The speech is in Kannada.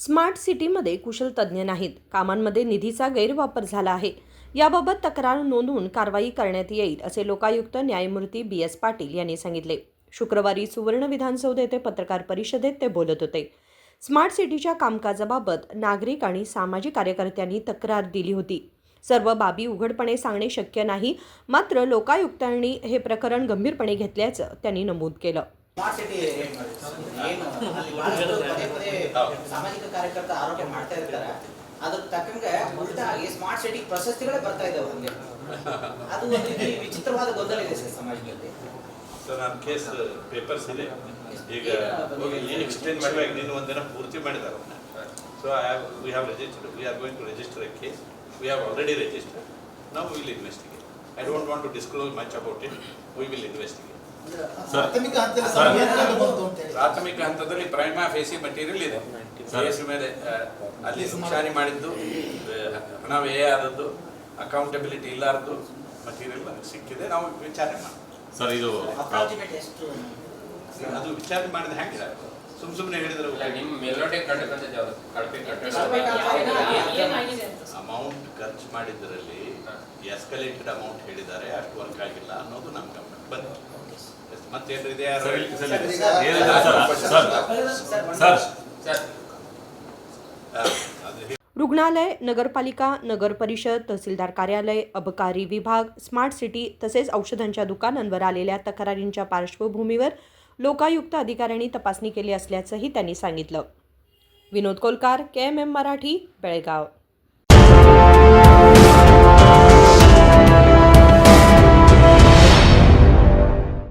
स्मार्ट सिटीमध्ये कुशल तज्ज्ञ नाहीत. कामांमध्ये निधीचा गैरवापर झाला आहे. याबाबत तक्रार नोंदवून कारवाई करण्यात येईल असे लोकायुक्त न्यायमूर्ती बी एस पाटील यांनी सांगितले. शुक्रवारी सुवर्ण विधानसौध येथे पत्रकार परिषदेत ते बोलत होते. स्मार्ट सिटीच्या कामकाजाबाबत नागरिक आणि सामाजिक कार्यकर्त्यांनी तक्रार दिली होती. सर्व बाबी उघडपणे सांगणे शक्य नाही मात्र लोकायुक्तांनी हे प्रकरण गंभीरपणे घेतल्याचं त्यांनी नमूद केलं. ಸ್ಮಾರ್ಟ್ ಸಿಟಿ ಏನು? ಪದೇ ಪದೇ ಸಾಮಾಜಿಕ ಕಾರ್ಯಕರ್ತ ಆರೋಪ ಮಾಡ್ತಾ ಇರ್ತಾರೆ. ಅದಕ್ಕೆ ತಕ್ಕಂಗೆ ಉಲ್ಟಾ ಆಗಿ ಸ್ಮಾರ್ಟ್ ಸಿಟಿ ಪ್ರಶಸ್ತಿಗಳೇ ಬರ್ತಾ ಇದಾವೆ ನಮಗೆ ಅದು ಒಂದು ರೀತಿ ವಿಚಿತ್ರವಾದ ಗೊಂದಲ ಇದೆ ಸರ್ ಸಮಾಜದಲ್ಲಿ. ಸರ್ ನನ್ನ ಕೇಸ್ ಪೇಪರ್ಸ್ ಇದೆ. ಈಗ ಏನು ಎಕ್ಸ್ಟೆಂಡ್ ಮಾಡುವಾಗ ನೀನು ಒಂದಿನ ಪೂರ್ತಿ ಮಾಡಿದ್ದಾರೆ so we have registered we are going to register a case we have already registered ನಾವು will investigate I don't want to disclose much about it we will ಪ್ರಾಥಮಿಕ ಹಂತದಲ್ಲಿ ಪ್ರಾಥಮಿಕ ಹಂತದಲ್ಲಿ ಪ್ರೈಮಾ ಫೇಸಿ ಮಟೀರಿಯಲ್ ಇದೆ. ಕೇಸ್ ಮೇಲೆ ಅಲ್ಲಿ ಸುಮ್ಚಾರಿ ಮಾಡಿದ್ದು ಹಣ ವ್ಯಯ ಆದದ್ದು ಅಕೌಂಟಬಿಲಿಟಿ ಇಲ್ಲಾರದ್ದು ಮಟೀರಿಯಲ್ ಸಿಕ್ಕಿದೆ. ನಾವು ವಿಚಾರಣೆ ಮಾಡಿ ಸರ್ ಇದು ಅದು ವಿಚಾರಣೆ ಮಾಡಿದ ಹ್ಯಾಂಗ ಸುಮ್ ಸುಮ್ನೆ ಹೇಳಿದ್ರು ನಿಮ್ಮ ಮೆಲೋಡಿ ಕಟ್ಟಕಂತ ಯಾವ್ದು ಕಳಪೆ ಏನಾಗಿದೆ ಅಮೌಂಟ್ ಖರ್ಚು ಮಾಡಿದ್ರಲ್ಲಿ ಎಸ್ಕಲೇಟೆಡ್ ಅಮೌಂಟ್ ಹೇಳಿದ್ದಾರೆ. ಅಷ್ಟು ವರ್ಕ್ ಆಗಿಲ್ಲ ಅನ್ನೋದು ನಮ್ಮ ಗಮನಕ್ಕೆ ಬಂತು. रुग्णालय नगरपालिका नगर परिषद तहसीलदार कार्यालय अबकारी विभाग स्मार्ट सिटी तसेच औषधांच्या दुकानांवर आलेल्या तक्रारींच्या पार्श्वभूमीवर लोकायुक्त अधिकाऱ्यांनी तपासणी केली असल्याचंही त्यांनी सांगितलं. विनोद कोलकार के एम एम मराठी बेळगाव.